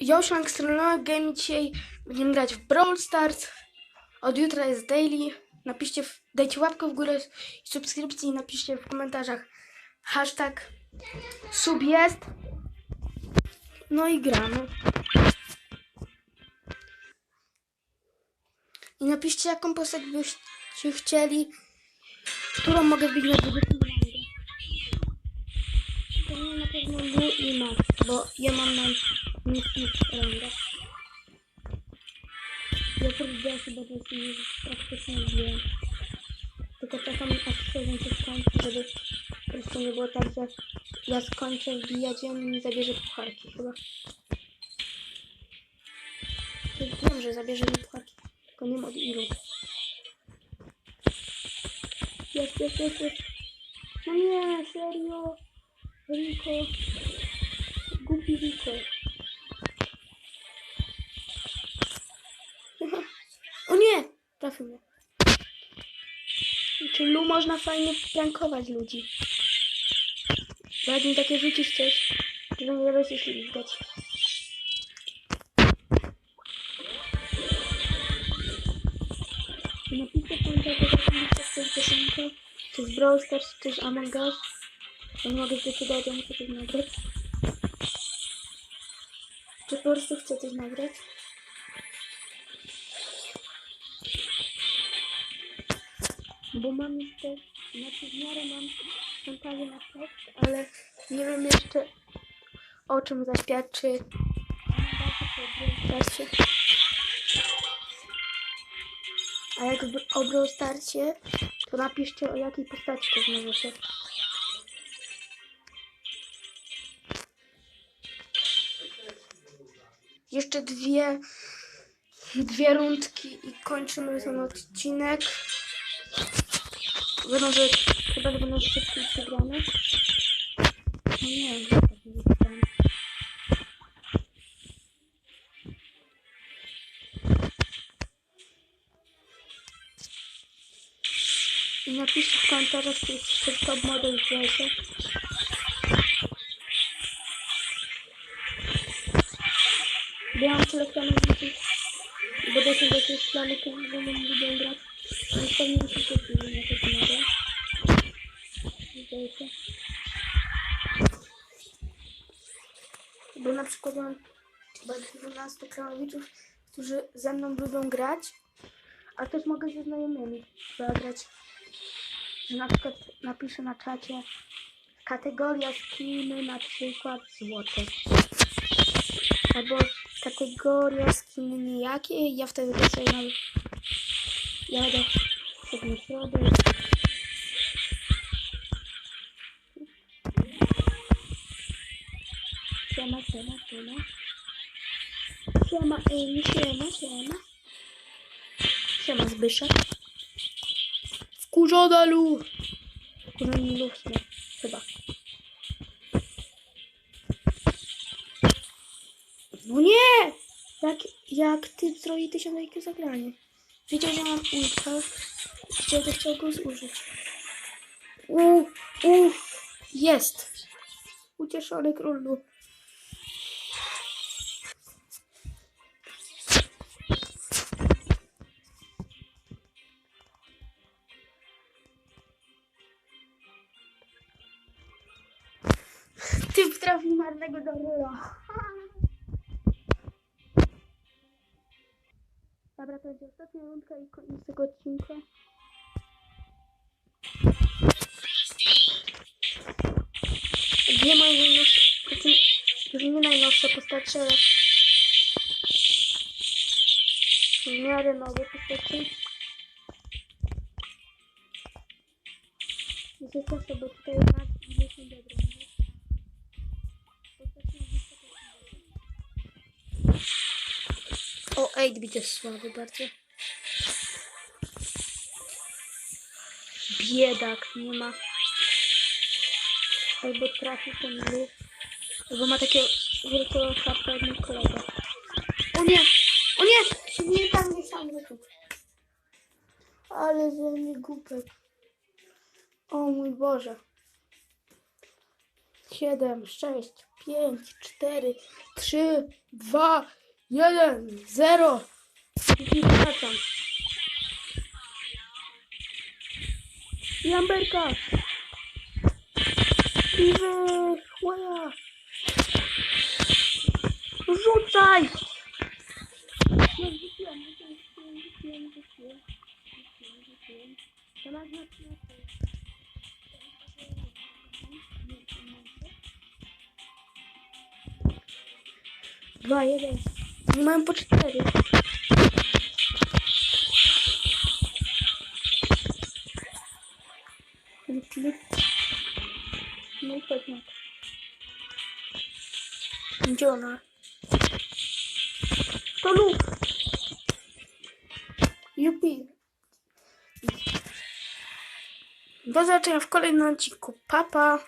Yoshang Strona Game dzisiaj będziemy grać w Brawl Stars. Od jutra jest daily. Napiszcie, w, dajcie łapkę w górę i subskrypcji i napiszcie w komentarzach hashtag sub jest. No i gramy. I napiszcie jaką postać byście chcieli, którą mogę wbić na 20 rangę. To nie na pewno Lu i bo ja mam na niskich rangach. Ja próbuję chyba to jest nie praktycznie wiem. Tylko czekam aż sezon się skończy, żeby po prostu nie było tak, że ja skończę wbijać i on mi zabierze pucharki chyba. Wiem, że zabierze mi pucharki, tylko nie wiem od ilu. Jest, jest, jest, jest. No nie, serio. Riko. Głupi Riko. Trafił mnie. Czy Lu można fajnie prankować ludzi? Bo jak mi takie rzucisz coś, to nie wiele się ślizgać. Napiszcie w komentarzach, jak chcesz piosenkę, czy z Brawl Stars, czy z Among Us. Ja nie mogę zdecydować, ja muszę coś nagrać. Czy po prostu chcę coś nagrać? Bo mam jeszcze, znaczy w miarę mam fantazję na tekst, ale nie wiem jeszcze o czym zaśpiewać, czy starcie. A jak w- o Brawl Starcie, to napiszcie o jakiej postaci też możecie. Jeszcze dwie, dwie rundki i kończymy ten odcinek. Będą, że chyba że będą szybciej przegrane. No nie wiem, jak tak nie wygramy. I napiszcie w komentarzach, czy jest top model w lesie. Bo ja mam tyle planów, że będę się Bo na przykład mam chyba 12 kranowiczów, którzy ze mną lubią grać, a też mogę ze znajomymi zagrać. Że na przykład napiszę na czacie kategoria skiny na przykład złote. Albo kategoria skiny nijakie ja wtedy też sobie nawet jadę sobie na środek. Siema, siema, siema. Siema, Amy, siema, siema. Siema, Zbyszek. Wkurzona Lu. Wkurzony Lu w sumie, chyba. No nie! Jak, jak ty zrobi tysiąc IQ zagranie. Wiedział, że mam ultra. Chciał, chciał go zużyć. U, u, jest. Ucieszony królu. Trafił marnego do Rola. Dobra, to będzie ostatnia rundka i koniec tego odcinka. Dwie moje najnowsze, znaczy, już nie najnowsze postacie, ale w miarę nowe postacie. Cieszę, bo tutaj na dwie są O, 8-bit jest słaby bardzo. Biedak, nie ma. Albo trafi ten lub. Albo ma takie wielkie szapkę jak mój kolega. O nie! O nie! Nie tam, nie sam wyszedł. Ale ze mnie głupek. O mój Boże. Siedem, sześć, 5, 4, 3, 2, 1, 0. I wracam. I Amberka. I wy, chłoja. Rzucaj! Dwa, jeden. Nie mają po cztery. No pewnie. Gdzie ona? To lub. Jupi. Do zobaczenia w kolejnym odcinku. Papa.